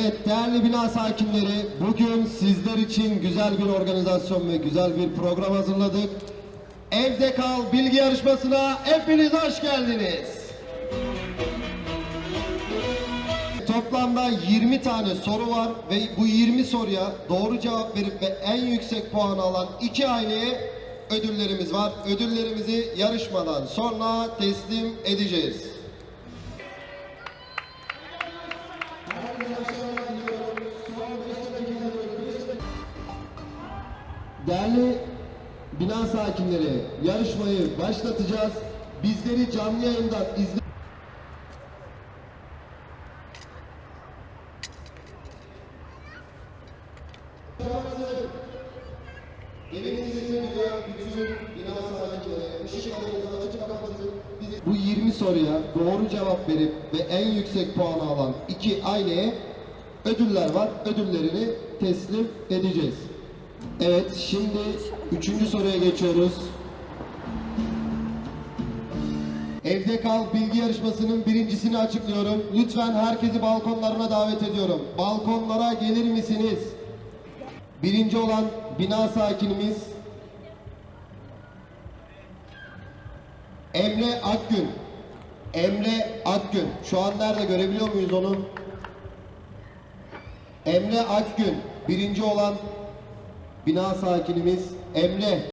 Evet değerli bina sakinleri bugün sizler için güzel bir organizasyon ve güzel bir program hazırladık. Evde kal bilgi yarışmasına hepiniz hoş geldiniz. Toplamda 20 tane soru var ve bu 20 soruya doğru cevap verip ve en yüksek puanı alan iki aileye ödüllerimiz var. Ödüllerimizi yarışmadan sonra teslim edeceğiz. Değerli bina sakinleri, yarışmayı başlatacağız. Bizleri canlı yayından izle... Bu 20 soruya doğru cevap verip ve en yüksek puanı alan iki aileye ödüller var. Ödüllerini teslim edeceğiz. Evet, şimdi üçüncü soruya geçiyoruz. Evde kal bilgi yarışmasının birincisini açıklıyorum. Lütfen herkesi balkonlarına davet ediyorum. Balkonlara gelir misiniz? Birinci olan bina sakinimiz Emre Akgün. Emre Akgün. Şu an nerede görebiliyor muyuz onu? Emre Akgün. Birinci olan bina sakinimiz Emre